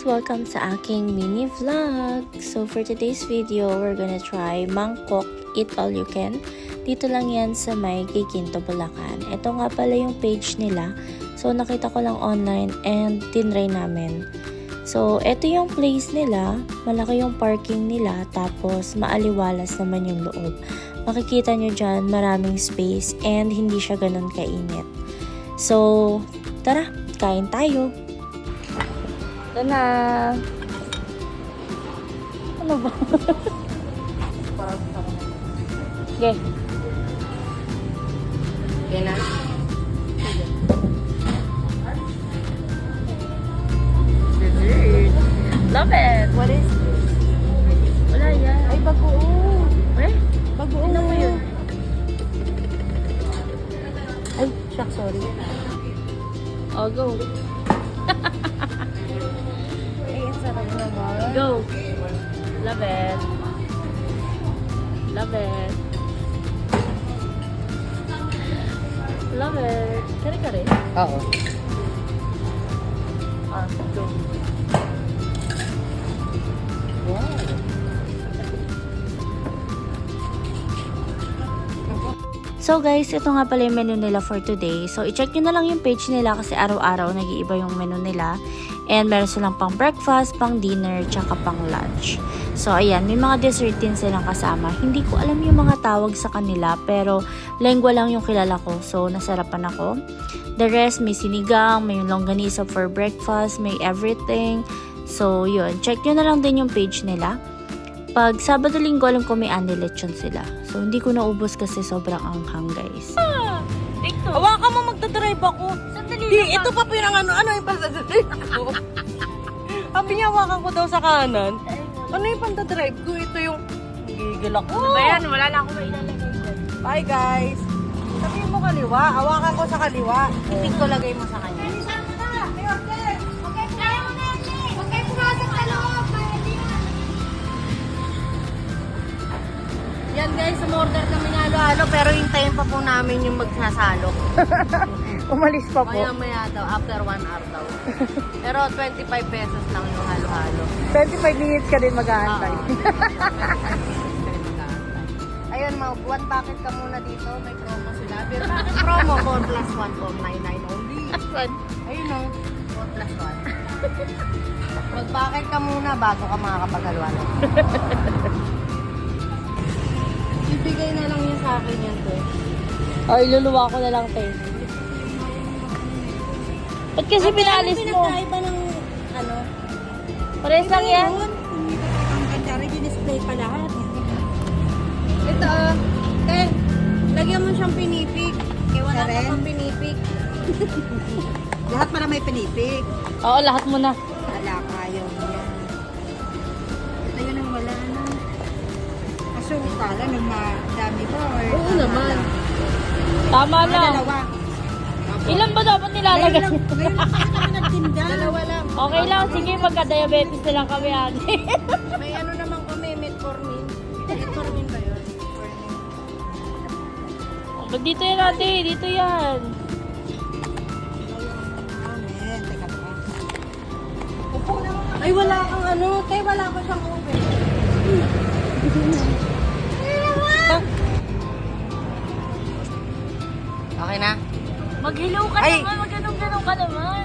Welcome sa aking mini vlog! So for today's video, we're gonna try mangkok eat all you can. Dito lang yan sa may Kikinto, Bulacan. Ito nga pala yung page nila. So nakita ko lang online and tinry namin. So ito yung place nila. Malaki yung parking nila. Tapos maaliwalas naman yung loob. Makikita nyo dyan maraming space and hindi siya ganun kainit. So tara, kain tayo! Ito na. Ano ba? Okay. Yan na. Dessert. Love it. What is this? Wala yan. Ay, bagoong. Eh? Bagoong. Tingnan mo yun. Ay, shock, sorry. Oh, go. Go. Love it. Love it. Love it. Kare-kare. Oo. Ah, go. Wow. So guys, ito nga pala yung menu nila for today. So i-check nyo na lang yung page nila kasi araw-araw nag-iiba yung menu nila. And meron silang pang breakfast, pang dinner, tsaka pang lunch. So ayan, may mga dessert din silang kasama. Hindi ko alam yung mga tawag sa kanila pero lengua lang yung kilala ko. So nasarapan ako. The rest, may sinigang, may longganisa for breakfast, may everything. So yun, check nyo na lang din yung page nila. Pag Sabado Linggo, alam ko may andi lechon sila. So, hindi ko naubos kasi sobrang anghang, guys. TikTok. Hawakan mo magdadrive ako. Sandali Di, ito pa pinang ano, ano yung pandadrive ko? Sabi niya, hawakan ko daw sa kanan. Ano yung pandadrive ko? Ito yung... Gigil ako. Ano ba yan? Wala na ako mailalagay dyan. Bye, guys. Sabihin mo kaliwa. Hawakan ko sa kaliwa. Itig ko lagay mo sa kanya. Umorder kami ng halo-halo pero hintayin pa po namin yung magsasalok. Umalis pa Maya maya daw, after one hour daw. pero 25 pesos lang yung halo-halo. 25 minutes ka din mag Oo. Ayun, mga one packet ka muna dito. May promo sila. Pero bakit promo? 4 plus 1 for 99 only. Ayun o, 4 plus 1. Mag-packet ka muna bago ka makakapaghalwalo. Ibigay na lang yun sa akin yan, to. O, iluluwa ko na lang, te. Ba't kasi pinalis mo? Pinagkaiba ng, ano? Pares lang yan? Ang ganda rin, display pa lahat. Ito, oh. eh, lagyan mo siyang pinipig. Eh, wala ka pang pinipig. lahat pala may pinipig. Oo, lahat mo na. Wala kayo Kala nung madami ba? Or Oo naman. Tama na. dalawa. Ilan ba dapat nilalagay? Ngayon lang, ngayon lang kami nagtinda. Dalawa lang. Okay lang, sige, magka-diabetes na lang kami, ate. May ano naman kami, metformin. Metformin ba yun? Ba't dito yan, ate? Dito yan. Amen. Teka pa. Upo naman. Ay, wala kang ano. Te, wala pa siyang oven. Okay na? Mag-hello ka Ay. naman, mag-ganong-ganong ka naman.